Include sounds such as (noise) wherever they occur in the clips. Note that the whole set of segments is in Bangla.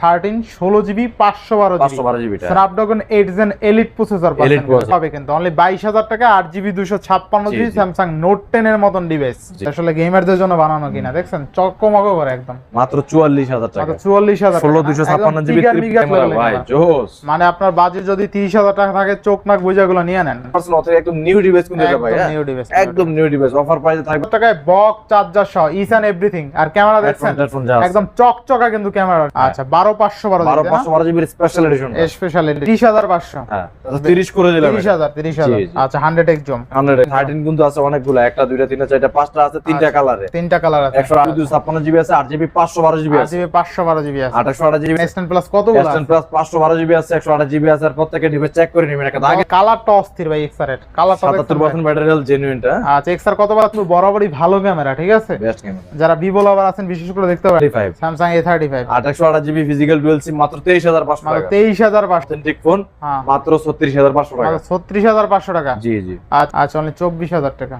থার্টিন ষোলো জিবি পাঁচশো বারো পাঁচশো বারো GB Snapdragon eight Gen Elite processor Elite processor। পাবে কিন্তু। অনলি বাইশ হাজার টাকা আট জিবি দুশো ছাপ্পান্ন G, GB G. Samsung Note ten এর মতন ডিভাইস আসলে গেমারদের জন্য বানানো কিনা দেখছেন? চকমক করে একদম। মাত্র চুয়াল্লিশ হাজার টাকা। মাত্র চুয়াল্লিশ হাজার ষোলো দুশো ছাপ্পান্ন জিবি ভাই জোস। মানে আপনার বাজেট যদি তিরিশ হাজার টাকা থাকে চোখ নাক বুঝাগুলো নিয়ে নেন। একদম নিউ ডিভাইস কিন্তু? নিউ ডিভাইস একদম নিউ ডিভাইস অফার প্রাইসে থাকবে। টাকায় বক চার্জার সহ ইস অ্যান্ড এভরিথিং আর ক্যামেরা দেখছেন? একদম চকচকা কিন্তু ক্যামেরা আচ্ছা বারো পাঁচশো বারো বারো পাঁচশো বারো জিবির স্পেশাল এডিশন স্পেশাল তিরিশ হাজার পাঁচশো। হ্যাঁ তিরিশ করে দিলাম তিরিশ হাজার তিরিশ হাজার। জি, জি। আচ্ছা হান্ড্রেড এক্সজম হান্ড্রেড থার্টিন কিন্তু আছে অনেকগুলো একটা দুইটা তিনটা চারটা পাঁচটা আছে তিনটা আচ্ছা। কালারে তিনটা কালার আছে। একশো দুশো ছাপ্পান্ন জিবি আছে আট জিবি পাঁচশো বারো জিবি আছে। জিবি পাঁচশো বারো জিবি আছে। আঠাশশো আঠাশ জিবি। এক্সটেন প্লাস কতগুলো এসটেন প্লাস পাঁচশো বারো জিবি আছে একশো আঠাশ জিবি আছে আর প্রত্যেকে ডিভাইস চেক করে নেবেন একটা। আগে কালারটা অস্থির ভাই এক্সার এর। কালারটা সাতাত্তর পার্সেন্ট ব্যাটারিয়াল জেনুইনটা আচ্ছা এক্সার কত বার তুমি বরাবরই ভালো ক্যামেরা ঠিক আছে? বেস্ট ক্যামেরা যারা ভিভো লাভার আছেন বিশেষ করে দেখতে পারেন। স্যামসাং এ থার্টি ফাইভ আঠাশশো আঠাশ জিবি ফিজিক্যাল ডুয়েল সিম মাত্র তেইশ হাজার পাঁচশো মাত্র টাকা। ফোন হ্যাঁ। মাত্র ছত্রিশ হাজার পাঁচশো টাকা। মাত্র ছত্রিশ হাজার পাঁচশো টাকা। জি জি। আচ্ছা আচ্ছা অনলি টাকা।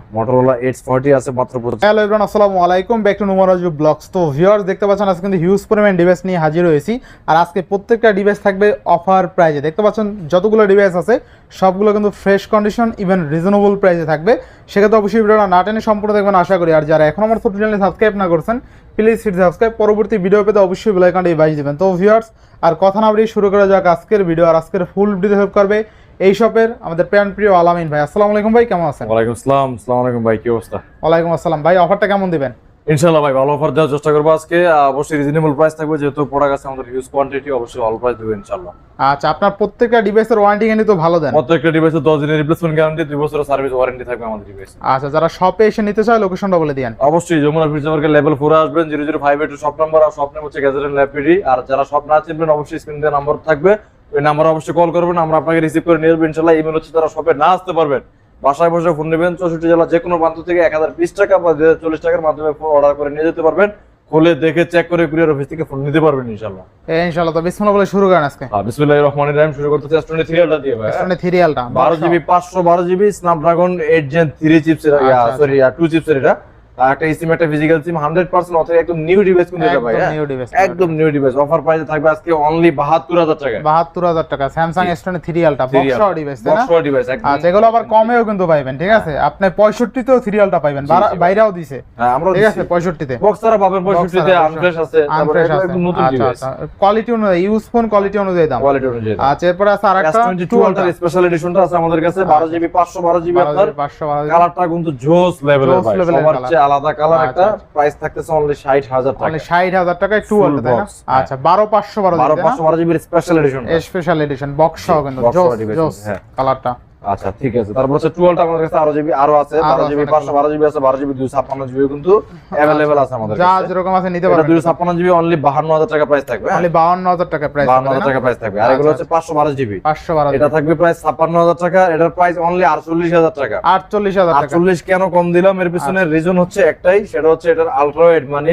আছে মাত্র হ্যালো এভরিওয়ান আসসালামু আলাইকুম। ব্যাক টু নুমারাজু ব্লগস তো ভিউয়ার্স দেখতে পাচ্ছেন আজকে কিন্তু হিউজ পরিমাণ ডিভাইস নিয়ে হাজির হয়েছি। আর আজকে প্রত্যেকটা ডিভাইস থাকবে অফার প্রাইজে দেখতে পাচ্ছেন যতগুলো ডিভাইস আছে সবগুলো কিন্তু ফ্রেশ কন্ডিশন ইভেন রিজনেবল প্রাইসে থাকবে। সেক্ষেত্রে অবশ্যই ভিডিওটা না টেনে সম্পূর্ণ দেখবেন আশা করি। আর যারা এখন আমার ছোট চ্যানেলে সাবস্ক্রাইব না করছেন প্লিজ হিট সাবস্ক্রাইব পরবর্তী ভিডিও পেতে অবশ্যই বেলাইকানটি বাজিয়ে দিবেন। তো ভিউয়ার্স আর কথা না বাড়িয়ে শুরু করা যাক আজকের ভিডিও আর আজকের ফুল ভিডিও হেল্প করবে এই শপের আমাদের প্যান প্রিয় আলামিন ভাই। আসসালামু আলাইকুম ভাই কেমন আছেন? ওয়ালাইকুম আসসালাম। আসসালামু আলাইকুম ভাই কি অবস্থা? ওয়ালাইকুম আসসালাম ভাই অফারটা কেমন দিবেন? ইনশাআল্লাহ ভাই ভালো অফার দেওয়ার চেষ্টা করব আজকে। অবশ্যই রিজনেবল প্রাইস থাকবে যেহেতু প্রোডাক্ট আছে আমাদের হিউজ কোয়ান্টিটি অবশ্যই অল প্রাইস দেবো ইনশাআল্লাহ। আচ্ছা আপনার প্রত্যেকটা ডিভাইসের ওয়ারেন্টি কিন্তু তো ভালো দেন। প্রত্যেকটা ডিভাইসে দশ দিনের রিপ্লেসমেন্ট গ্যারান্টি দুই বছরের সার্ভিস ওয়ারেন্টি থাকবে আমাদের ডিভাইস আচ্ছা যারা শপে এসে নিতে চায় লোকেশনটা বলে দিয়েন। অবশ্যই যমুনা ফিউচার পার্কের লেভেল ফোরে আসবেন zero zero five eight shop number আর শপ নেম হচ্ছে গ্যাজেট ল্যাপিডি আর যারা শপ না চিনবেন অবশ্যই স্ক্রিন দেওয়া নাম্বার থাকবে। ওই নাম্বার অবশ্যই কল করবেন আমরা আপনাকে রিসিভ করে নিয়ে যাব ইনশাল্লাহ ইমেল হচ্ছে যারা শপে না আসতে পারবেন বাসায় বসে ফোন নেবেন চৌষট্টি জেলা যে কোনো প্রান্ত থেকে এক হাজার বিশ টাকা বা দুই চল্লিশ টাকার মাধ্যমে ফোন অর্ডার করে নিয়ে যেতে পারবেন। খুলে দেখে চেক করে কুরিয়ার অফিস থেকে ফোন নিতে পারবেন ইনশাল্লাহ ইনশাল্লাহ ইনশাআল্লাহ তো বিসমিল্লাহ বলে শুরু করেন আজকে। বিসমুল্লাহ রহমান রাহিম শুরু করতে এস টোয়েন্টি থ্রি দিয়ে ভাই। স্টোনে থ্রিয়ালটা বারো জিবি পাঁচশো বারো GB Snapdragon eight Gen three চিপসের সরি টু চিপসের এটা। আর একটা সিম একটা ফিজিক্যাল সিম হান্ড্রেড পার্সেন্ট অথবা একদম নিউ ডিভাইস কিন্তু এটা ভাই? নিউ ডিভাইস একদম নিউ ডিভাইস অফার প্রাইসে থাকবে আজকে অনলি বাহাত্তর হাজার টাকা। বাহাত্তর হাজার টাকা। স্যামসাং স্টোনে থ্রিয়ালটা Serial। বক্স ডিভাইস তাই না? বক্স ডিভাইস আচ্ছা এগুলো আবার কমেও কিন্তু পাইবেন ঠিক আছে? আপনি পঁয়ষট্টিতেও থ্রিয়ালটা পাইবেন বারা- জি। বাইরেও দিছে। হ্যাঁ আমরা ঠিক আছে পঁয়ষট্টিতে। বক্স ছাড়া পাবেন পঁয়ষট্টিতে ছাড়া, আনফ্রেশ আছে। তারপরে একদম নতুন আচ্ছা ডিভাইস আচ্ছা কোয়ালিটি অনুযায়ী ইউজ ফোন কোয়ালিটি অনুযায়ী দাম। কোয়ালিটি অনুযায়ী আচ্ছা এরপরে আছে আরেকটা S22 আলট্রা স্পেশাল এডিশনটা আছে আমাদের কাছে 12 জিবি 512 জিবি আপনার। পাঁচশো বারো কালারটা কিন্তু জোস লেভেলের ভাই। সবার চেয়ে আলাদা কালার আচ্ছা, একটা আচ্ছা। প্রাইস থাকতেছে অনলি 60000 টাকা মানে ষাট হাজার টাকায় টু আলটা তাই না হ্যাঁ। আচ্ছা বারো পাঁচশো বারো 12 512 জিবির special edition special edition box সহ কিন্তু জোস জোস। কালারটা আচ্ছা ঠিক আছে। তারপর হচ্ছে আমাদের কাছে আরও জিবি আরও আছে বারো জিবি পাঁচশো বারো জিবি আছে বারো জিবি ছাপ্পান্ন জিবি কিন্তু আচ্ছা। অ্যাভেলেবেল আছে আমাদের যা যেরকম আছে নিতে পারবেন। ছাপ্পান্ন জিবি অনলি বাহান্ন হাজার টাকা প্রাইস থাকবে হ্যাঁ? অনলি বাহান্ন হাজার টাকা প্রাইস বাহান্ন হাজার টাকা প্রাইস থাকবে। আর এগুলো আচ্ছা। হচ্ছে পাঁচশো বারো জিবি। পাঁচশো বারো এটা থাকবে ছাপ্পান্ন হাজার টাকা এটার প্রাইস অনলি আটচল্লিশ হাজার টাকা। আটচল্লিশ হাজার আটচল্লিশ কেন কম দিলাম? এর পিছনে আচ্ছা। রিজন হচ্ছে একটাই সেটা হচ্ছে এটার আলট্রাওয়েড মানে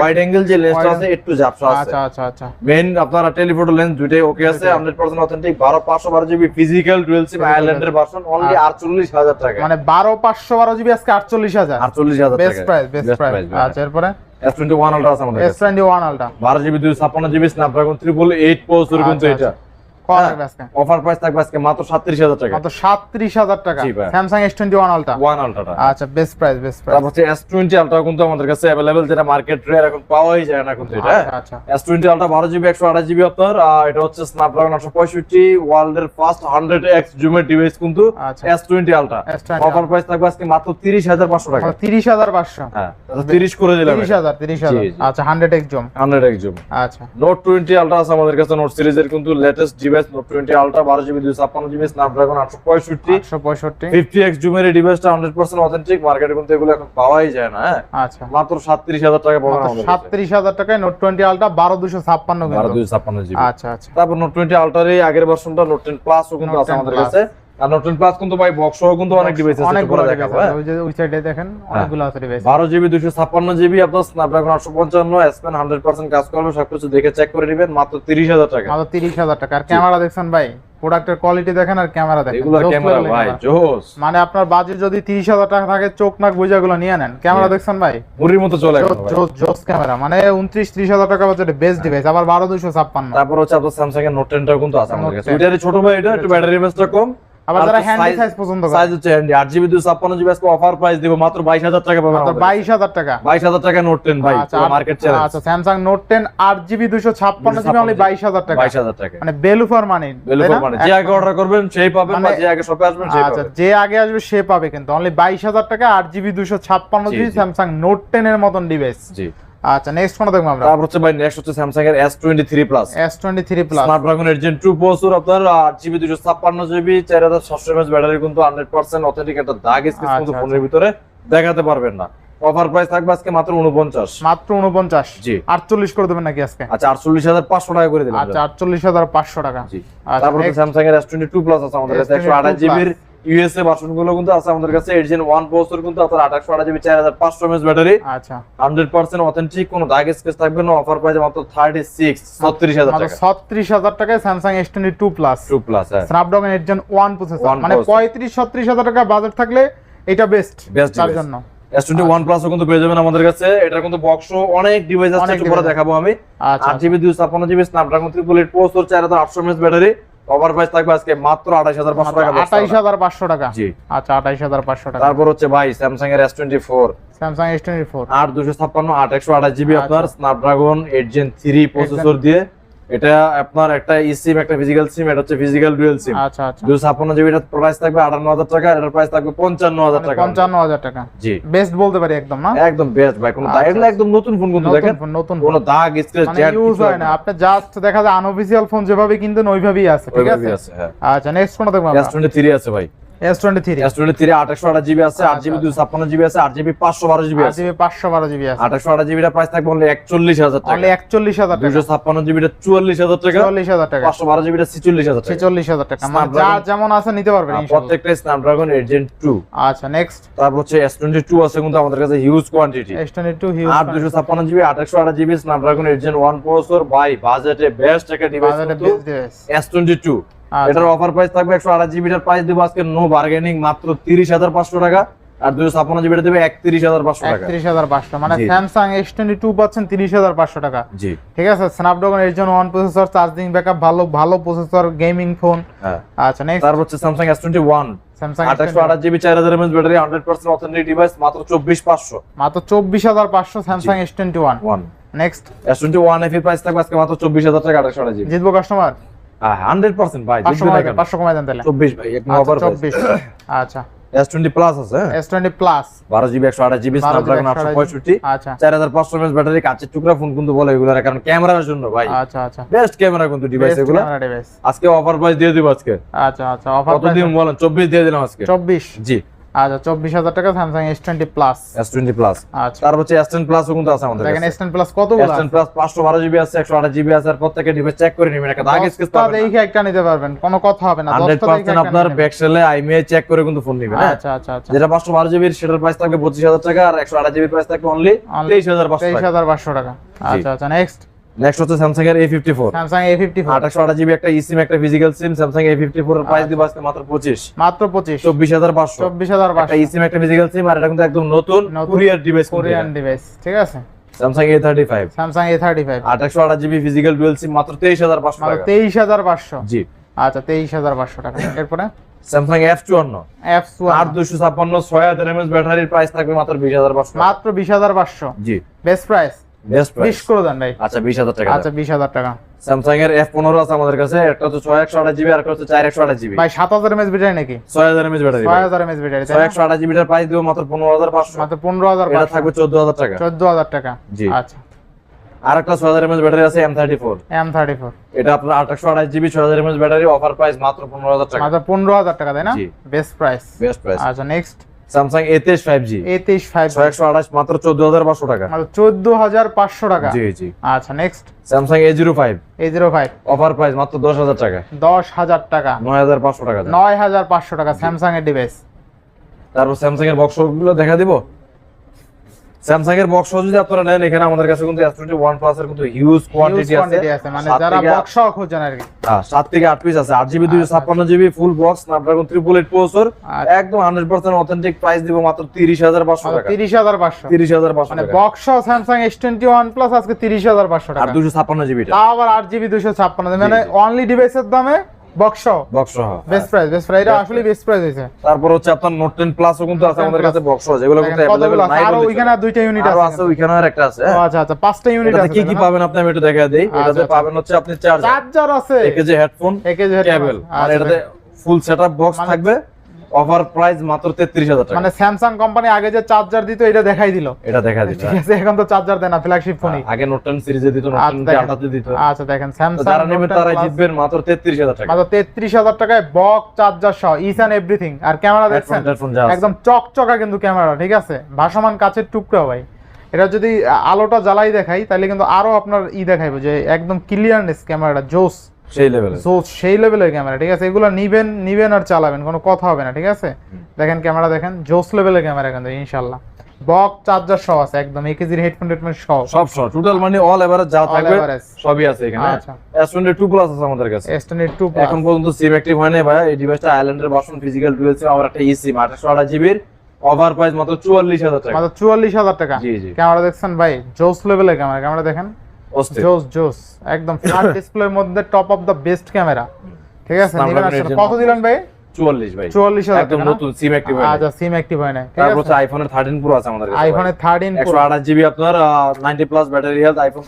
ওয়াইড অ্যাঙ্গেল যে লেন্সটা আছে একটু ঝাপসা আছে। আচ্ছা আচ্ছা আচ্ছা। মেইন আপনারা টেলিফোটো লেন্স দুইটাই ওকে আছে হান্ড্রেড পার্সেন্ট অথেন্টিক বারো পাঁচশো বারো জিবি ফিজিক্যাল ডুয়েল সিম আয়ারল্যান্ডের আইল্যান্ডের ভার্সন অনলি 48000 টাকা। মানে বারো পাঁচশো বারো জিবি আজকে আটচল্লিশ হাজার। 48000 টাকা। বেস্ট প্রাইস বেস্ট প্রাইস আচ্ছা এরপরে? S21 আলট্রা আছে আমাদের S twenty 12 GB 256 GB Snapdragon 888 processor কিন্তু আচ্ছা, এটা। কত হ্যাঁ। থাকবে আজকে অফার প্রাইস থাকবে আজকে মাত্র 37000 টাকা মাত্র সাতত্রিশ হাজার টাকা জি ভাই। স্যামসাং এস টোয়েন্টি ওয়ান আলটা 1 আলট্রাটা আচ্ছা বেস্ট প্রাইস বেস্ট প্রাইস তারপর হচ্ছে S20 আলট্রা কিন্তু আমাদের কাছে अवेलेबल যেটা মার্কেট রেয়ার এখন পাওয়াই যায় না কিন্তু এটা আচ্ছা আচ্ছা S20 আলট্রা 12 জিবি 128 জিবি আপনার আহ, এটা হচ্ছে স্ন্যাপড্রাগন 865 ওয়ার্ল্ডের ফার্স্ট 100x জুমের ডিভাইস কিন্তু আচ্ছা। S20 ultra S20 offer price থাকবে আজকে মাত্র 30500 টাকা তিরিশ হাজার পাঁচশো হ্যাঁ 30 করে দিলাম তিরিশ হাজার তিরিশ হাজার জি, জি। আচ্ছা hundred X zoom 100x zoom আচ্ছা নোট 20 আলট্রা আছে আমাদের কাছে নোট সিরিজের কিন্তু latest device note 20 ultra 12 GB 256 GB Snapdragon 865 একশো পঁয়ষট্টি 50x জুমের এই ডিভাইসটা 100% অথেন্টিক মার্কেটে কিন্তু এগুলো এখন পাওয়াই যায় না হ্যাঁ? আচ্ছা। মাত্র 37000 টাকা পাবেন সাতত্রিশ হাজার টাকায় নোট টোয়েন্টি আলটা বারো দুশো ছাপ্পান্ন বারো ছাপ্পান্ন জিবি আচ্ছা আচ্ছা। তারপর নোট টোয়েন্টি আলটারে আগের ভার্সনটা নোট টেন প্লাস ও কিন্তু আছে আমাদের কাছে। আর নোট প্লাস কিন্তু ভাই বক্স সহ কিন্তু অনেক ডিভাইস আছে অনেকগুলো অনেকগুলো দেখাবো হ্যাঁ ওই যে ওই সাইডে দেখেন অনেকগুলো আছে ডিভাইস বারো জিবি দুশো ছাপ্পান্ন জিবি আপনার স্ন্যাপড্রাগন আটশো পঞ্চান্ন এসপেন হান্ড্রেড পার্সেন্ট কাজ করবে সবকিছু দেখে চেক করে নেবেন মাত্র তিরিশ হাজার টাকা। মাত্র তিরিশ হাজার টাকা। আর ক্যামেরা দেখছেন ভাই প্রোডাক্টের কোয়ালিটি দেখেন আর ক্যামেরা দেখেন। এগুলো ক্যামেরা ভাই জোস। মানে আপনার বাজেট যদি তিরিশ হাজার টাকা থাকে চোখ নাক বুঝা গুলো নিয়ে নেন। ক্যামেরা দেখছেন ভাই? মুড়ির মতো চলে। জোস ক্যামেরা। মানে উনত্রিশ ত্রিশ হাজার টাকা বাজেটে বেস্ট ডিভাইস আবার বারো দুশো ছাপ্পান্ন। তারপর হচ্ছে আপনার স্যামসাং এর নোট 10 টাও কিন্তু আছে আমাদের কাছে। 10 ছোট ভাই এটা একটু ব্যাটারি বেসটা কম। আবার যারা হ্যান্ডি সাইজ পছন্দ করে। সাইজ হচ্ছে হ্যান্ডি 8 জিবি 256 জিবি আজকে অফার প্রাইস দিব মাত্র 22000 টাকা পাবেন মাত্র টাকা। 22000 টাকা নোট 10 ভাই মার্কেট চ্যালেঞ্জ আচ্ছা স্যামসাং নোট জিবি অনলি টাকা। 22000 টাকা। মানে ফর মানি মানে যে আগে অর্ডার করবেন সেই পাবেন বা মানে- যে আগে শপে আসবেন সেই আচ্ছা যে আগে আসবে সে পাবে কিন্তু। অনলি বাইশ হাজার টাকা আট জিবি দুশো ছাপ্পান্ন G, GB Samsung Note ten এর মতন ডিভাইস জি। আচ্ছা নেক্সট কোনটা দেখব আমরা? তারপর হচ্ছে ভাই নেক্সট হচ্ছে স্যামসাং এর S23 plus S twenty three plus Snapdragon এর জেন 2 প্রসেসর আপনার 8 জিবি 256 4700 mAh ব্যাটারি কিন্তু 100% অথেন্টিক একটা দাগ স্কেচ কিন্তু আচ্ছা, ফোনের ভিতরে দেখাতে পারবেন না। অফার প্রাইস থাকবে আজকে মাত্র 49 মাত্র উনপঞ্চাশ জি। আটচল্লিশ করে দেবেন নাকি আজকে? আচ্ছা 48500 টাকা করে দিলাম। আচ্ছা আটচল্লিশ হাজার পাঁচশো টাকা। জি। আচ্ছা, তারপর স্যামসাং এর S22 প্লাস আছে আমাদের কাছে S22 128 জিবির ইউএসএ ভার্সনগুলো কিন্তু আছে আমাদের কাছে। জেন 1 প্রসেসর কিন্তু আপনার 828 জিবি 4500 mAh ব্যাটারি। আচ্ছা। 100% অথেন্টিক কোনো দাগ স্কেচ থাকবে না অফার প্রাইস মাত্র 36 36000 মাত্র টাকা। ছত্রিশ হাজার টাকায় Samsung S twenty two plus 2 plus Snapdragon Gen one processor মানে পঁয়ত্রিশ ছত্রিশ হাজার টাকা বাজেট থাকলে এটা বেস্ট Best তার। জন্য। S21 প্লাসও কিন্তু পেয়ে যাবেন আমাদের কাছে। এটা কিন্তু বক্স অনেক ডিভাইস আছে একটু পরে দেখাবো আমি। আচ্ছা। 8 GB 256 GB Snapdragon 388 processor 4800 mAh battery. Over price থাকবে আজকে মাত্র 28500 টাকা box আঠাইশ টাকা। হাজার পাঁচশো টাকা। জি। আচ্ছা আঠাইশ হাজার পাঁচশো টাকা। তারপর হচ্ছে ভাই স্যামসাং এর S24 Samsung S twenty four আট দুশো ছাপ্পান্ন আট একশো আঠাশ জিবি। আপনার Snapdragon eight Gen three processor দিয়ে। এটা আপনার একটা ই সিম একটা ফিজিক্যাল সিম এটা হচ্ছে ফিজিক্যাল ডুয়েল সিম আচ্ছা আচ্ছা। দুশো ছাপ্পান্ন জিবি এটার প্রাইস থাকবে আটান্ন হাজার টাকা এটার প্রাইস থাকবে পঞ্চান্ন হাজার টাকা। পঞ্চান্ন হাজার টাকা। জি। বেস্ট বলতে পারি একদম না? একদম বেস্ট ভাই কোনো আচ্ছা, এগুলো একদম নতুন ফোন কিন্তু দেখেন। নতুন কোনো দাগ স্ক্র্যাচ মানে ইউজ হয় না। আপনি জাস্ট দেখা যায় আনঅফিসিয়াল ফোন যেভাবে কিনতেন ওইভাবেই আছে ঠিক আছে? হ্যাঁ। আচ্ছা নেক্সট কোনটা দেখব আমরা। আছে ভাই। S23 জিবি আছে 8 জিবি 256 জিবি আছে 8 জিবি জিবি আছে। 8 জিবি 512 জিবি আছে। 2812 জিবিটা প্রাইস থাকবে টাকা। যেমন আছে নিতে পারবেন প্রত্যেকটা স্ন্যাপড্রাগন 8 Gen 2 আচ্ছা নেক্সট তারপর হচ্ছে S22 আছে কিন্তু আমাদের কাছে huge quantity S22 huge 8 256 GB 2812 GB Snapdragon 8 Gen 1 processor ভাই বাজেটে বেস্ট একটা ডিভাইস বাজেটে বেস্ট S22 এটার অফার প্রাইস থাকবে একশো আঠাশ জিবিটার প্রাইস দেবো আজকে নো বার্গেনিং মাত্র তিরিশ হাজার পাঁচশো টাকা। আর দুশো ছাপ্পান্ন জিবিটা দেবে একত্রিশ হাজার পাঁচশো টাকা। একত্রিশ হাজার পাঁচশো মানে স্যামসাং এস টোয়েন্টি টু পাচ্ছেন তিরিশ হাজার পাঁচশো টাকা। জি। ঠিক আছে স্ন্যাপড্রাগন এর জন্য ওয়ান প্রসেসর চার্জিং ব্যাকআপ ভালো ভালো প্রসেসর গেমিং ফোন আচ্ছা নেক্সট তারপর হচ্ছে Samsung S twenty one Samsung আট একশো আঠাশ জিবি চার হাজার MS battery hundred percent authentic device মাত্র চব্বিশ পাঁচশো। মাত্র চব্বিশ হাজার পাঁচশো Samsung S twenty one one next S twenty one F price থাকবে আজকে মাত্র চব্বিশ হাজার টাকা আঠাশশো আঠাশ জিবি জিতবো কাস্টমার হান্ড্রেড পার্সেন্ট ভাই পাঁচশো কমাই দেন পাঁচশো কমাই তাহলে। চব্বিশ ভাই আচ্ছা অফার চব্বিশ। আচ্ছা। এস টোয়েন্টি প্লাস আছে হ্যাঁ? এস টোয়েন্টি প্লাস বারো জিবি একশো আঠাশ জিবি স্ন্যাপড্রাগন আটশো পঁয়ষট্টি। আচ্ছা। চার হাজার পাঁচশো এমএস ব্যাটারি কাঁচের টুকরা ফোন কিন্তু বলে এগুলো কারণ ক্যামেরার জন্য ভাই। আচ্ছা আচ্ছা। বেস্ট ক্যামেরা কিন্তু ডিভাইস এগুলো। আজকে অফার প্রাইস দিয়ে দিব আজকে। আচ্ছা আচ্ছা অফার কত দিন বলেন? চব্বিশ দিয়ে দিলাম আজকে। চব্বিশ। জি। আচ্ছা চব্বিশ হাজার টাকা Samsung S twenty plus S twenty plus আচ্ছা। তারপর হচ্ছে এস টেন প্লাসও কিন্তু আছে আমাদের দেখেন কাছে। এস টেন প্লাস কতগুলো এস টেন প্লাস পাঁচশো বারো জিবি আছে একশো আঠাশ জিবি আছে আর প্রত্যেকটা ডিভাইস চেক করে নেবেন একটা দাগ স্কেচ দশটা দেখে একটা নিতে পারবেন কোনো কথা হবে না। হান্ড্রেড দশটা দেখে পার্সেন্ট আপনার ব্যাকসেলে আইমিআই চেক করে কিন্তু ফোন নেবেন। হ্যাঁ? আচ্ছা আচ্ছা আচ্ছা। যেটা পাঁচশো বারো জিবির সেটার প্রাইস থাকবে পঁচিশ হাজার টাকা আর একশো আঠাশ জিবির প্রাইস থাকবে অনলি Only তেইশ হাজার পাঁচশো তেইশ টাকা হাজার পাঁচশো টাকা। আচ্ছা আচ্ছা নেক্সট নেক্সট হচ্ছে স্যামসাং এর A fifty four Samsung A fifty four আঠাশশো আঠাশ জিবি একটা ইসিম একটা physical SIM Samsung A fifty four এর প্রাইস দিব আজকে মাত্র পঁচিশ। মাত্র পঁচিশ। চব্বিশ হাজার পাঁচশো। চব্বিশ হাজার একটা পাঁচশো ইসিম একটা ফিজিক্যাল সিম আর এটা কিন্তু একদম নতুন কুরিয়ার ডিভাইস কোরিয়ান ডিভাইস ঠিক আছে? Samsung A thirty five Samsung A thirty five আঠাশশো আঠাশ জিবি ফিজিক্যাল ডুয়েল সিম মাত্র তেইশ হাজার পাঁচশো মাত্র টাকা। তেইশ হাজার পাঁচশো। জি। আচ্ছা তেইশ হাজার পাঁচশো টাকা। (laughs) এরপরে? স্যামসাং এফ চুয়ান্ন। অ্যাপস আট দুশো ছাপ্পান্ন ছয় হাজার এমএস ব্যাটারির প্রাইস থাকবে মাত্র বিশ হাজার পাঁচশো। মাত্র বিশ হাজার পাঁচশো। জি। বেস্ট প্রাইস বেস্ট বিশ প্রাইস করে দেন ভাই। আচ্ছা হাজার টাকা। আচ্ছা টাকা। স্যামসাং এর আছে আমাদের কাছে একটা জিবি আর একটা হচ্ছে চার একশো আঠাশ জিবি। ভাই সাত হাজার এমএস ব্যাটারি নাকি? এমএস ব্যাটারি এমএস জিবিটার প্রাইস দিব মাত্র এটা থাকবে চোদ্দ হাজার টাকা। চোদ্দ হাজার টাকা। জি। আচ্ছা। আর একটা ছয় হাজার এমএস ব্যাটারি আছে M thirty four M thirty four এটা আপনার আঠাশশো আঠাশ GB MS battery offer price মাত্র পনেরো হাজার টাকা। মাত্র পনেরো হাজার টাকা তাই না? বেস্ট প্রাইস বেস্ট প্রাইস আচ্ছা নেক্সট স্যামসাং এ তেইশ ফাইভ জি এ তেইশ ফাইভ ছয় একশো আঠাশ মাত্র চোদ্দ হাজার পাঁচশো টাকা। চোদ্দ হাজার পাঁচশো টাকা। জি জি। আচ্ছা next Samsung A zero five A zero five offer price মাত্র দশ হাজার টাকা। দশ হাজার টাকা। নয় হাজার পাঁচশো টাকা। নয় হাজার পাঁচশো টাকা স্যামসাং এর ডিভাইস তারপর স্যামসাং এর বক্সগুলো দেখা দিব। স্যামসাং এর বক্স যদি আপনারা নেন এখানে আমাদের কাছে কিন্তু S21 প্লাস এর কিন্তু হিউজ কোয়ান্টিটি আছে। মানে যারা বক্স খোঁজেন আর কি। হ্যাঁ, সাত থেকে আট পিস আছে। GB full box Snapdragon triple eight processor একদম হান্ড্রেড পার্সেন্ট অথেন্টিক প্রাইস দিব মাত্র তিরিশ হাজার পাঁচশো টাকা। তিরিশ হাজার পাঁচশো। তিরিশ হাজার পাঁচশো মানে টাকা। Box Samsung S twenty one plus আজকে তিরিশ হাজার পাঁচশো আর টাকা। দুশো ছাপ্পান্ন জিবি আবার আট জিবি দুশো ছাপ্পান্ন। মানে অনলি ডিভাইসের দামে box box best price best price এটা আসলে বেস্ট প্রাইস হয়েছে। তারপর হচ্ছে আপনার নোট টেন প্লাসও কিন্তু আছে আমাদের কাছে বক্স যেগুলো কিন্তু দেখেন কতগুলো অ্যাভেলেবল আছে? নাই আরও ওইখানে দুইটা ইউনিট। আরও আছে ওইখানে আর একটা আছে আচ্ছা আচ্ছা পাঁচটা ইউনিট আছে কি কি পাবেন আপনি? আমি একটু দেখা দিই। আচ্ছা, এটাতে আচ্ছা। পাবেন হচ্ছে আপনি চার্জার চার্জার আছে। একেজি হেডফোন একেজি কেবল আর এটাতে ফুল সেটআপ বক্স থাকবে। অফার প্রাইস মাত্র 33000 টাকা। মানে স্যামসাং কোম্পানি আগে যে চার্জার দিত এটা দেখাই দিল। এটা দেখা দিতে ঠিক আছে এখন তো চার্জার দেয় না ফ্ল্যাগশিপ ফোনই আগে নোট 10 সিরিজে দিত নোট আচ্ছা, 10 আটাতে দিত। আচ্ছা দেখেন স্যামসাং যারা নেবেন তারা জিতবেন মাত্র 33000 টাকা। মাত্র তেত্রিশ হাজার টাকায় বক চার্জার সহ ইস অ্যান্ড এভরিথিং আর ক্যামেরা দেখছেন। একদম চকচকা কিন্তু ক্যামেরা ঠিক আছে? ভাসমান কাছের টুকরা ভাই। এটা যদি আলোটা জ্বালাই দেখাই তাহলে কিন্তু আরও আপনার ই দেখাইবো যে একদম ক্লিয়ারনেস ক্যামেরাটা জোস। সেই লেভেলে জোস সেই লেভেলের ক্যামেরা ঠিক আছে? এগুলো নিবেন নিবেন আর চালাবেন কোনো কথা হবে না ঠিক আছে? দেখেন ক্যামেরা দেখেন জোস লেভেলের ক্যামেরা কিন্তু ইনশাল্লাহ বক চার্জার সহ আছে একদম এক কেজির হেডফোন টেডফোন সহ। সব সব টোটাল মানে অল এভারেজ যা থাকবে সবই আছে এখানে আচ্ছা। S22 প্লাস আছে আমাদের কাছে। টু এখন পর্যন্ত সিম অ্যাক্টিভ হয় নাই ভাই এই ডিভাইসটা আইল্যান্ডের ভার্সন ফিজিক্যাল ডুয়েল সিম একটা সিম 28 জিবির ওভার প্রাইস মাত্র 44000 টাকা। মাত্র চুয়াল্লিশ হাজার টাকা। জি জি। ক্যামেরা দেখছেন ভাই জোস লেভেলের ক্যামেরা ক্যামেরা দেখেন। জোস জোস একদম ফ্ল্যাট ডিসপ্লের (laughs) মধ্যে top of the best camera ঠিক আছে কত দিলেন ভাই? 44 ভাই। সিম সিম আইফোনের আছে। আমাদের কাছে আইফোনের জিবি আপনার 90 plus battery iPhone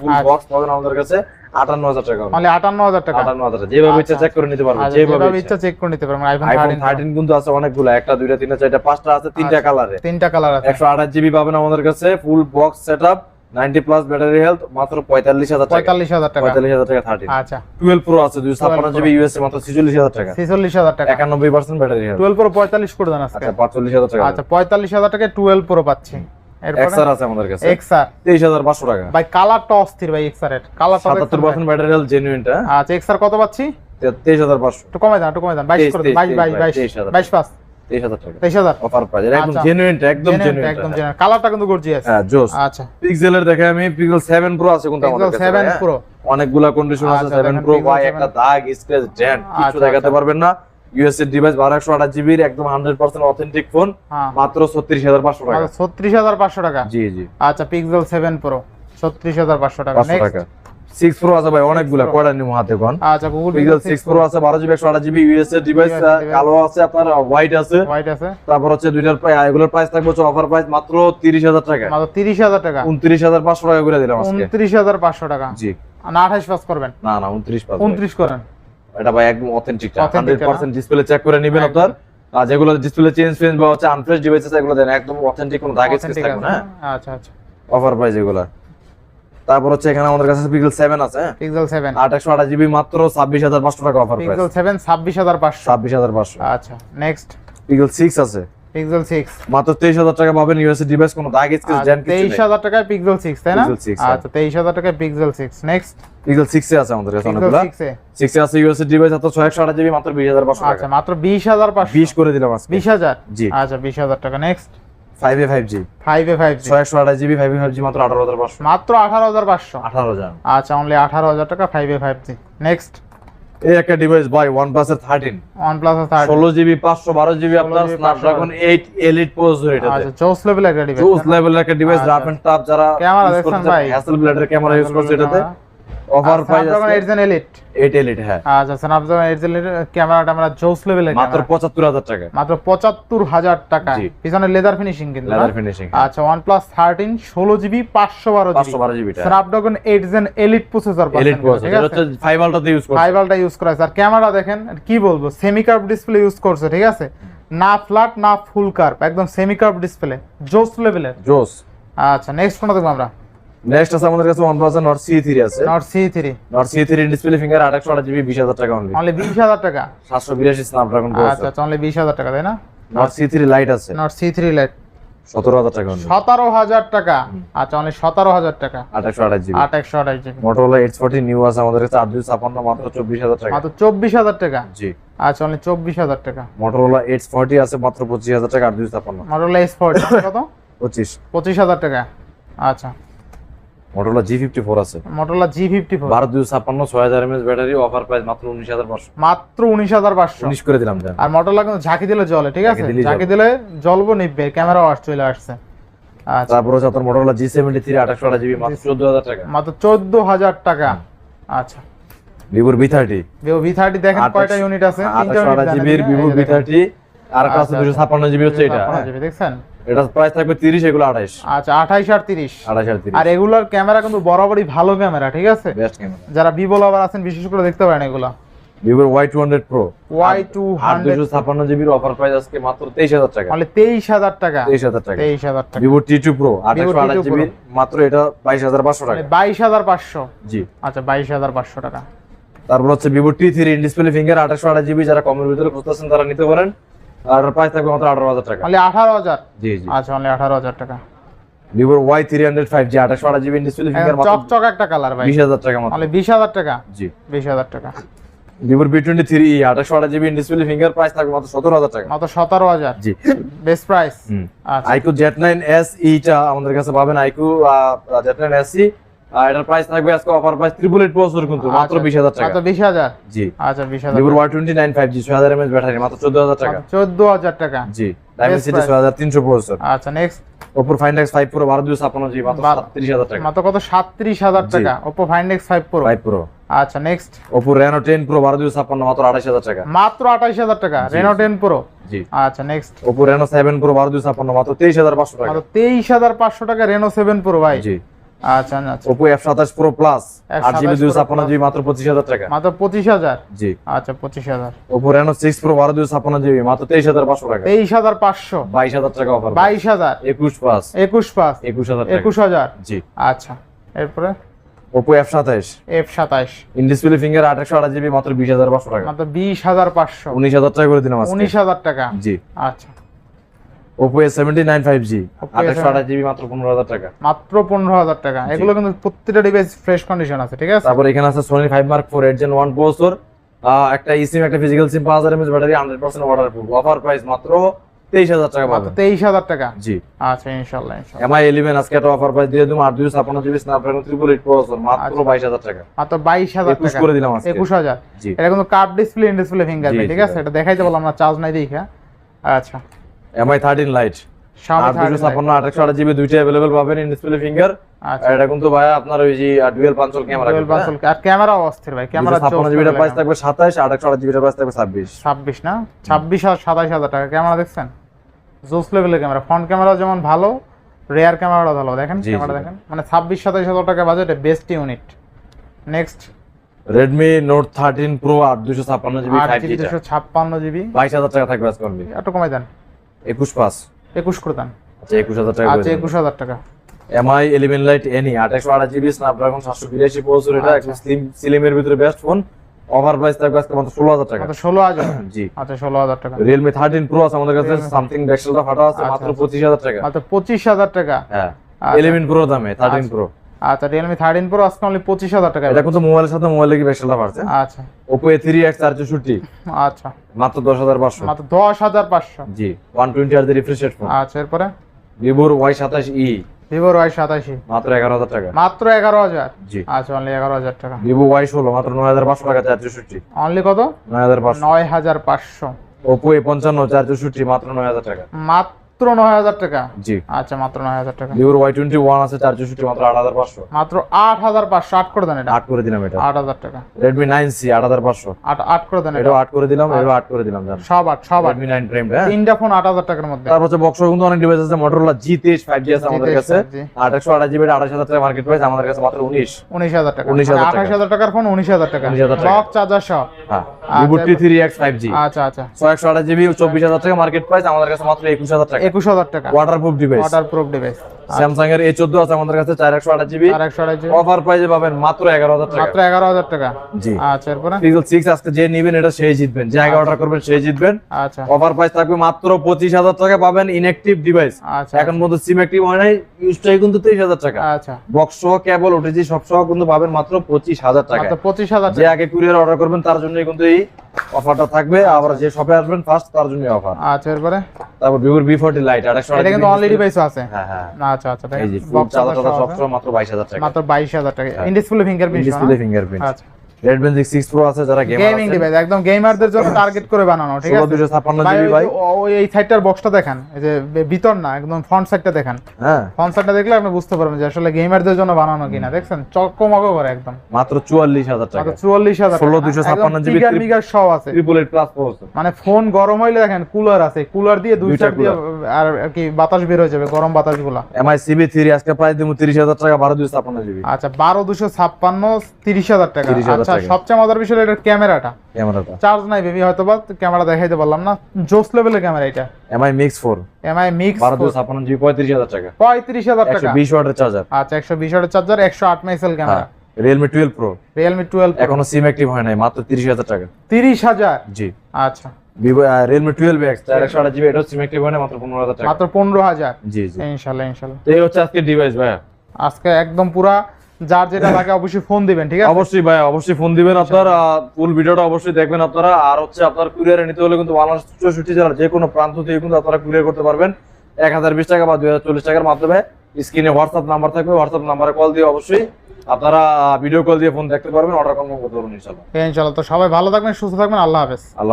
full box পাবেন আমাদের কাছে। 58000 টাকা। মানে 58000 টাকা। 58000 যেভাবে চেক করে নিতে পারবেন যেভাবে চেক করে নিতে আইফোন 13 কিন্তু আছে একটা দুইটা তিনটা চারটা পাঁচটা আছে তিনটা কালারে তিনটা কালার একশো 128 জিবি পাবেন আমাদের কাছে full box setup 90 plus battery health মাত্র 45000 টাকা। 45000 টাকা। 45000 টাকা 30 আচ্ছা। 12 প্রো আছে 256 জিবি ইউএসএ মাত্র 46000 টাকা। 46000 টাকা। 91% ব্যাটারি হেলথ 12 প্রো 45 করে দেন আজকে। আচ্ছা 45000 টাকা। আচ্ছা 45000 টাকায় 12 প্রো পাচ্ছি। এক্সআর আছে অস্থির ভাই ব্যাটারি আচ্ছা কত পাচ্ছি? একটু কমাই দেন একটু অনেকগুলা কন্ডিশন আছে আচ্ছা, 7 দেখেন প্রো 7 একটা দাগ স্ক্র্যাচ কিছু আচ্ছা, দেখাতে আচ্ছা। পারবেন না। ইউএসএ ডিভাইস 1228 জিবি একদম 100% অথেন্টিক ফোন মাত্র 36500 টাকা। ছত্রিশ হাজার পাঁচশো টাকা। জি জি। আচ্ছা পিক্সেল সেভেন প্রো ছত্রিশ হাজার পাঁচশো টাকা। 500 টাকা। 6 প্রো আছে ভাই অনেকগুলা Pro। কয়টা নিমু হাতে কোন? আচ্ছা গুগল পিক্সেল 6 প্রো আছে 12 জিবি 128 জিবি ইউএসএ ডিভাইস কালো আছে আপনার হোয়াইট আছে। হোয়াইট আছে। তারপর হচ্ছে দুইটার এগুলোর প্রাইস থাকবে হচ্ছে অফার প্রাইস মাত্র 30000 টাকা। মাত্র তিরিশ হাজার টাকা। 29500 টাকা করে দিলাম আজকে। উনত্রিশ হাজার পাঁচশো টাকা। জি। না আঠাশ পাস করবেন। না না 29 পাঁচ উনত্রিশ করেন। এটা ভাই একদম অথেন্টিক 100% ডিসপ্লে চেক করে নেবেন আপনার। আর যেগুলো ডিসপ্লে চেঞ্জ ফেঞ্জ বা হচ্ছে আনফ্রেশ ডিভাইস আছে এগুলো দেন। একদম অথেন্টিক কোনো দাগ থাকবে না আচ্ছা আচ্ছা। অফার প্রাইস এগুলো। তারপর হচ্ছে এখানে আমাদের কাছে পিক্সেল 7 আছে পিক্সেল সেভেন আট একশো আঠাশ জিবি মাত্র ছাব্বিশ হাজার পাঁচশো টাকা অফার প্রাইস পিক্সেল সেভেন ছাব্বিশ হাজার পাঁচশো। ছাব্বিশ হাজার পাঁচশো। আচ্ছা নেক্সট পিক্সেল সিক্স আছে। পিক্সেল সিক্স মাত্র তেইশ হাজার টাকা পাবেন ইউএসএ ডিভাইস কোনো দাগ স্কেচ ডেন কিছু আচ্ছা, তেইশ হাজার টাকায় পিক্সেল সিক্স তাই না? 6, হ্যাঁ। আচ্ছা তেইশ হাজার টাকায় পিক্সেল সিক্স নেক্সট পিক্সেল সিক্সে আছে আমাদের কাছে অনেকগুলো। সিক্সে সিক্সে আছে ইউএসএ ডিভাইস এত একশো আঠাশ জিবি মাত্র বিশ হাজার পাঁচশো আচ্ছা মাত্র বিশ হাজার পাঁচশো। বিশ করে দিলাম আজকে। বিশ হাজার? জি। আচ্ছা বিশ হাজার টাকা। Next five A five G five A five G ছয় একশো ফাইভ এ ফাইভ জি মাত্র আঠারো হাজার পাঁচশো। মাত্র আঠারো হাজার পাঁচশো। আঠারো হাজার। আচ্ছা অনলি আঠারো হাজার টাকা five A five G next এই একটা ডিভাইস ভাই প্লাস এর থার্টিন ওয়ান প্লাস থার্ড ষোলো জিবি পাঁচশো বারো জিবি আপনার 16 GB, Snapdragon eight elite processor এটাতে। আচ্ছা জোস লেভেল একটা ডিভাইস জোস লেভেলের একটা ডিভাইস আচ্ছা। রাফ এন্ড টাফ যারা ক্যামেরা দেখছেন ভাই? হ্যাসেল ক্যামেরা ইউজ করছে এটাতে। Offer price Snapdragon eight gen elite eight elite হ্যাঁ। আচ্ছা স্ন্যাপড্রাগন এইট জেন ক্যামেরা ট্যামেরা জোস লেভেলের মাত্র পঁচাত্তর হাজার টাকা। মাত্র পঁচাত্তর হাজার টাকা। পিছনে লেদার ফিনিশিং কিন্তু লেদার ফিনিশিং আচ্ছা প্লাস থার্টিন ষোলো জিবি পাঁচশো বারো পাঁচশো জিবি বারো GB Snapdragon eight gen elite processor elite processor এটা হচ্ছে ফাইভ আলটাতে ইউজ করছে। ফাইবালটা ইউজ করা আছে। আর ক্যামেরা দেখেন কি বলব সেমি কার্ভ ডিসপ্লে ইউজ করছে ঠিক আছে? না ফ্ল্যাট না ফুল কার্ভ একদম সেমি কার্ভ ডিসপ্লে জোস লেভেলের জোস আচ্ছা নেক্সট কোনটা দেখব আমরা। নেক্সট আছে আমাদের কাছে নট সি থ্রি আছে। Note C three note C three display finger আট একশো আট জিবি বিশ হাজার টাকা অনলি অনলি বিশ হাজার টাকা? সাতশো বিরাশি স্ন্যাপড্রাগন আচ্ছা আচ্ছা অনলি বিশ হাজার টাকা তাই না? সি থ্রি লাইট আছে। সি থ্রি লাইট সতেরো হাজার টাকা অনলি সতেরো হাজার টাকা? আচ্ছা অনলি সতেরো হাজার টাকা। আট একশো আঠাশ জিবি আট একশো আঠাশ GB Motorola eight forty new আছে আমাদের কাছে আট দুই ছাপান্ন মাত্র চব্বিশ হাজার টাকা। মাত্র চব্বিশ হাজার টাকা? জি। আচ্ছা অনলি চব্বিশ হাজার টাকা। মোটরোলা এইট ফোর্টি আছে মাত্র পঁচিশ হাজার টাকা আট দুই ছাপান্ন মডেল এস ফোর্টি কত? পঁচিশ। পঁচিশ হাজার টাকা। আচ্ছা। মোটরলা জি ফিফটি ফোর আছে। মোটরলা জি ফিফটি ফোর বারো দুই ছাপ্পান্ন ছয় হাজার এমএস ব্যাটারি অফার প্রাইস মাত্র উনিশ হাজার পাঁচশো। মাত্র উনিশ হাজার পাঁচশো। উনিশ করে দিলাম আর মোটরলা কিন্তু ঝাঁকি দিলে জলে ঠিক আছে? ঝাঁকি দিলে জ্বলবো নিবে ক্যামেরা ওয়াশ চলে আসছে। আচ্ছা। তারপর হচ্ছে আপনার মোটরলা জি সেভেন্টি থ্রি আঠাশশো আঠাশ জিবি মাত্র চোদ্দ হাজার টাকা। মাত্র চোদ্দ হাজার টাকা। আচ্ছা। ভিভোর B thirty Vivo V thirty দেখেন কয়টা ইউনিট আছে? আঠাশশো জানেন, জিবির ভিভো দেখেন। থার্টি আর একটা আছে আচ্ছা, দুশো ছাপ্পান্ন জিবি হচ্ছে এটা। দেখছেন? এটা প্রাইস থাকবে তিরিশ এগুলো আঠাইশ। আচ্ছা আঠাইশ আর তিরিশ। আঠাইশ আর তিরিশ। আর এগুলোর ক্যামেরা কিন্তু বরাবরই ভালো ক্যামেরা ঠিক আছে? বেস্ট ক্যামেরা যারা ভিভো লাভার আছেন বিশেষ করে দেখতে পারেন এগুলো। ভিভোর Y two hundred pro Y two আর হান্ড্রেড দুশো ছাপ্পান্ন জিবির অফার প্রাইস আজকে মাত্র তেইশ হাজার টাকা। মানে তেইশ হাজার টাকা। তেইশ হাজার টাকা। তেইশ হাজার টাকা। ভিভো টি টু প্রো আঠাশশো T2 আঠাশ Pro। জিবি মাত্র এটা বাইশ হাজার পাঁচশো টাকা। মানে বাইশ হাজার পাঁচশো। জি। আচ্ছা বাইশ হাজার পাঁচশো টাকা। তারপর হচ্ছে Vivo T three display finger আঠাশশো আঠাশ জিবি যারা কমের ভিতরে খুঁজতেছেন তারা নিতে পারেন। আর প্রাইস থাকবে মাত্র আঠারো হাজার টাকা। মানে আঠারো হাজার? জি জি। আচ্ছা আঠারো হাজার টাকা। ভিভোর Y three hundred five G আঠাশ জিবি ডিসপ্লে চকচক একটা কালার ভাই। বিশ হাজার টাকা মাত্র। বিশ হাজার টাকা? জি। বিশ হাজার টাকা। ভিভোর বি টোয়েন্টি থ্রি আঠাশ জিবি ডিসপ্লে ফিঙ্গার প্রাইস থাকবে মাত্র সতেরো হাজার টাকা। মাত্র সতেরো হাজার। জি। Best price iQOO Z nine S ইটা আমাদের কাছে পাবেন। IQOO Z nine S C এটার প্রাইস থাকবে আজকে offer price triple eight processor কিন্তু মাত্র টাকা। মাত্র জি। আচ্ছা ব্যাটারি মাত্র টাকা। জি প্রসেসর। আচ্ছা নেক্সট জি মাত্র টাকা। মাত্র কত। টাকা। আচ্ছা নেক্সট মাত্র আঠাশ হাজার টাকা। মাত্র টাকা। রেনো টেন প্রো জি। আচ্ছা নেক্সট মাত্র টাকা। মাত্র টাকা ভাই। জি। আচ্ছা আচ্ছা। ওপো এফ সাতাশ প্রো প্লাস আট জিবি F27 Pro ছাপ্পান্ন Plus। জিবি মাত্র পঁচিশ হাজার টাকা। মাত্র জি। আচ্ছা টাকা। অফার জি। আচ্ছা এরপরে? ইন ডিসপ্লে ফিঙ্গার মাত্র মাত্র করে দিলাম আজকে। উনিশ হাজার টাকা। জি। আচ্ছা। Oppo A seventy nine five G Oppo আঠাশশো আঠাশ জিবি মাত্র পনেরো হাজার টাকা। মাত্র পনেরো হাজার টাকা। এগুলো কিন্তু প্রত্যেকটা ডিভাইস ফ্রেশ কন্ডিশন আছে ঠিক আছে? তারপর এখানে আছে Sony five mark four eight gen one processor একটা ইসিম একটা ফিজিক্যাল সিম পাঁচ হাজার MS battery hundred percent waterproof offer price মাত্র তেইশ হাজার টাকা মাত্র তেইশ হাজার টাকা? জি। আচ্ছা ইনশাল্লাহ ইনশাল্লাহ। এমআই ইলেভেন আজকে একটা অফার প্রাইস দিয়ে দেবো আট দুশো ছাপ্পান্ন GB Snapdragon triple eight processor মাত্র আচ্ছা। বাইশ হাজার টাকা। মাত্র বাইশ হাজার একুশ টাকা। করে দিলাম একুশ হাজার। জি। এটা কিন্তু curved display in display fingerprint ঠিক আছে? এটা দেখাইতে বললাম না চার্জ নাই দেখা। আচ্ছা। এমআই থার্টিন লাইট আট দুশো 13 ছাপ্পান্ন আঠাশশো আঠাশ জিবি দুইটা অ্যাভেলেবেল পাবেন ইন ডিসপ্লে ফিঙ্গার আচ্ছা। এটা কিন্তু ভাই আপনার ওই যে ডুয়েল পাঞ্চল ক্যামেরা আর অস্থির ভাই ক্যামেরা জিবিটা প্রাইস থাকবে জিবিটা প্রাইস থাকবে না? আর হাজার টাকা। ক্যামেরা দেখছেন? জোস লেভেলের ক্যামেরা ফ্রন্ট ক্যামেরা যেমন ভালো রেয়ার ক্যামেরাটা ভালো। দেখেন ক্যামেরা দেখেন। মানে ছাব্বিশ সাতাশ হাজার টাকা বাজেটে best unit next Redmi note thirteen pro আট দুশো ছাপ্পান্ন জিবি আট ফাইভ জিবি জি দুশো ছাপ্পান্ন জিবি। বাইশ হাজার টাকা থাকবে আজকে একটু কমাই দেন। একুশ পাঁচ একুশ করে আচ্ছা একুশ হাজার টাকা আচ্ছা একুশ হাজার টাকা। এমআই ইলেভেন লাইট এনি আঠাশশো আঠাশ জিবি স্ন্যাপড্রাগন সাতশো বিরাশি প্রসেসর এটা আচ্ছা। একদম স্লিম স্লিমের ভিতরে বেস্ট ফোন ওভার প্রাইস থাকবে আজকে মাত্র ষোলো হাজার টাকা। ষোলো হাজার। জি। আচ্ছা ষোলো হাজার টাকা। রিয়েলমি থার্টিন প্রো আছে আমাদের কাছে সামথিং ব্যাকসেলটা ফাটা আছে আচ্ছা, মাত্র আচ্ছা। পঁচিশ হাজার টাকা। মাত্র পঁচিশ হাজার টাকা। হ্যাঁ। ইলেভেন প্রো দামে থার্টিন। প্রো আচ্ছা রিয়েলমি থার্টিন প্রো আজকে অনলি পঁচিশ হাজার টাকা এটা কিন্তু মোবাইলের সাথে মোবাইলের কি ব্যাকসেলটা পারছে আচ্ছা। ওপো এ থ্রি এক্স আচ্ছা। মাত্র দশ হাজার পাঁচশো। মাত্র দশ হাজার পাঁচশো। জি ওয়ান টোয়েন্টি আর রিফ্রেশ ফোন আচ্ছা এরপরে? ই ভিভোর ওয়াই সাতাশি মাত্র এগারো হাজার টাকা। মাত্র এগারো হাজার? জি। আচ্ছা অনলি এগারো হাজার টাকা। ভিভো ওয়াই ষোলো মাত্র নয় হাজার পাঁচশো টাকা চার চৌষট্টি অনলি কত? নয় হাজার পাঁচশো। নয় হাজার পাঁচশো। ওপো এ পঞ্চান্ন চার মাত্র নয় হাজার টাকা। মাত্র নয় হাজার টাকা? জি। আচ্ছা মাত্র নয় হাজার টাকা। ভিভোর ওয়াই টোয়েন্টি ওয়ান আছে চার চৌষট্টি মাত্র আট হাজার পাঁচশো। মাত্র আট হাজার পাঁচশো আট করে দেন এটা। আট করে দিলাম এটা। আট হাজার টাকা। আট হাজার পাঁচশো। আট আট করে দেন এটা। এটাও আট করে দিলাম এটাও আট করে দিলাম জান। সব আট সব আট। রেডমি নাইন প্রাইম হ্যাঁ? তিনটা ফোন আট হাজার টাকার মধ্যে। তারপর হচ্ছে বক্স কিন্তু অনেক ডিভাইস আছে তেইশ ফাইভ জি আছে আমাদের কাছে। 5G আঠাশশো আঠাশ জিবি আঠাশ হাজার টাকা মার্কেট প্রাইস আমাদের কাছে মাত্র উনিশ। উনিশ হাজার টাকা। 19,000 টাকা। আঠাশ হাজার টাকার ফোন উনিশ হাজার টাকা। 19,000 টাকা। ব্লক চার্জার সব হ্যাঁ। এক্স ফাইভ জি আচ্ছা আচ্ছা। ছয় একশো আঠাশ জিবি চব্বিশ হাজার টাকা মার্কেট প্রাইস আমাদের কাছে মাত্র একুশ হাজার টাকা। একুশ হাজার টাকা। Waterproof device waterproof device Samsung এর এ চোদ্দ আছে আমাদের কাছে চার একশো আঠাশ জিবি। অফার প্রাইসে পাবেন মাত্র এগারো হাজার টাকা। মাত্র এগারো হাজার টাকা? জি। আচ্ছা এরপরে? পিক্সেল সিক্স আজকে যে নিবেন এটা সেই জিতবেন। যে আগে অর্ডার করবেন সেই জিতবেন। আচ্ছা। অফার প্রাইস থাকবে মাত্র পঁচিশ হাজার টাকা পাবেন ইনঅ্যাক্টিভ ডিভাইস আচ্ছা। এখন পর্যন্ত সিম অ্যাক্টিভ হয় নাই ইউজটাই কিন্তু তেইশ হাজার টাকা। আচ্ছা। বক্স সহ কেবল ওটিজি সব সহ কিন্তু পাবেন মাত্র পঁচিশ হাজার টাকা। পঁচিশ হাজার যে আগে কুরিয়ার অর্ডার করবেন তার জন্যই কিন্তু এই অফারটা থাকবে। আবার যে শপে আসবেন ফার্স্ট তার জন্য অফার আচ্ছা এরপরে? তারপর ভিভোর বি ফোর্টি লাইট আড়াইশো এটা কিন্তু অনলি আছে। হ্যাঁ হ্যাঁ। আচ্ছা আচ্ছা এই যে ফুল box চাদা চাদা টাদা সহ সব আছে। সময় মাত্র বাইশ হাজার টাকা। মাত্র বাইশ হাজার টাকা। ইনডিসপ্লে ফিঙ্গারপ্রিন্ট ডিসপ্লে ফিঙ্গারপ্রিন্ট আচ্ছা। বেঞ্জিক সিক্স প্রো আছে যারা গেমার গেমিং ডিভাইস একদম গেমারদের জন্য টার্গেট করে বানানো ঠিক আছে? দুশো ছাপ্পান্ন ভাই, জিবি ভাই। ওই এই সাইডটার বক্সটা দেখেন এই যে ভিতর না একদম ফ্রন্ট সাইডটা দেখেন। হ্যাঁ। ফ্রন্ট সাইডটা দেখলে আপনি বুঝতে পারবেন যে আসলে গেমারদের জন্য বানানো কিনা দেখছেন? চকমক করে একদম। মাত্র চুয়াল্লিশ হাজার টাকা। মাত্র চুয়াল্লিশ হাজার 16,256 জিবি মিগার মিগার সব আছে। ট্রিপল এইট প্লাস প্রসেসর মানে ফোন গরম হইলে দেখেন কুলার আছে। কুলার দিয়ে দুই সাইড দিয়ে আর কি বাতাস বের হয়ে যাবে গরম বাতাসগুলা এমআই সিবি থ্রি আজকে প্রাইস দিব তিরিশ হাজার টাকা বারো দুশো ছাপ্পান্ন জিবি আচ্ছা বারো দুশো ছাপ্পান্ন তিরিশ হাজার টাকা। 30,000 আচ্ছা সবচেয়ে মজার বিষয় এটার ক্যামেরাটা। ক্যামেরাটা। চার্জ নাই বেবি হয়তো বা ক্যামেরা দেখাইতে পারলাম না। জোস লেভেলের ক্যামেরা এটা। Mi mix four Mi mix বারো দুশো ছাপ্পান্ন জিবি পঁয়ত্রিশ হাজার টাকা। পঁয়ত্রিশ হাজার একশো টাকা বিশ ওয়াটের চার্জার আচ্ছা একশো বিশ ওয়াটের চার্জার একশো আট মেগাপিক্সেল ক্যামেরা। হ্যাঁ Realme twelve pro Realme twelve এখনও সিম অ্যাক্টিভ হয় নাই মাত্র তিরিশ হাজার টাকা। তিরিশ হাজার? জি। আচ্ছা। ভিভো এক্স চার একশো জিবি এটাও সিম অ্যাক্টিভ হয় না মাত্র টাকা। মাত্র পনেরো হাজার? জি জি। তো এই হচ্ছে আজকে ডিভাইস ভাইয়া। আজকে একদম পুরা যার যেটা লাগে অবশ্যই ফোন দিবেন ঠিক আছে? অবশ্যই ভাই অবশ্যই ফোন দিবেন আপনার ফুল ভিডিওটা অবশ্যই দেখবেন আপনারা। আর হচ্ছে আপনার কুরিয়ারে নিতে হলে কিন্তু বাংলাদেশ চৌষট্টি জেলার যে কোনো প্রান্ত থেকে কিন্তু আপনারা কুরিয়ার করতে পারবেন। এক হাজার বিশ টাকা বা দুই হাজার চল্লিশ টাকার মাধ্যমে। স্ক্রিনে হোয়াটসঅ্যাপ নাম্বার থাকবে হোয়াটসঅ্যাপ নাম্বারে কল দিয়ে অবশ্যই আপনারা ভিডিও কল দিয়ে ফোন দেখতে পারবেন অর্ডার কনফার্ম করতে পারবেন ইনশাল্লাহ। ইনশাল্লাহ। তো সবাই ভালো থাকবেন সুস্থ থাকবেন আল্লাহ হাফেজ। আল্লাহ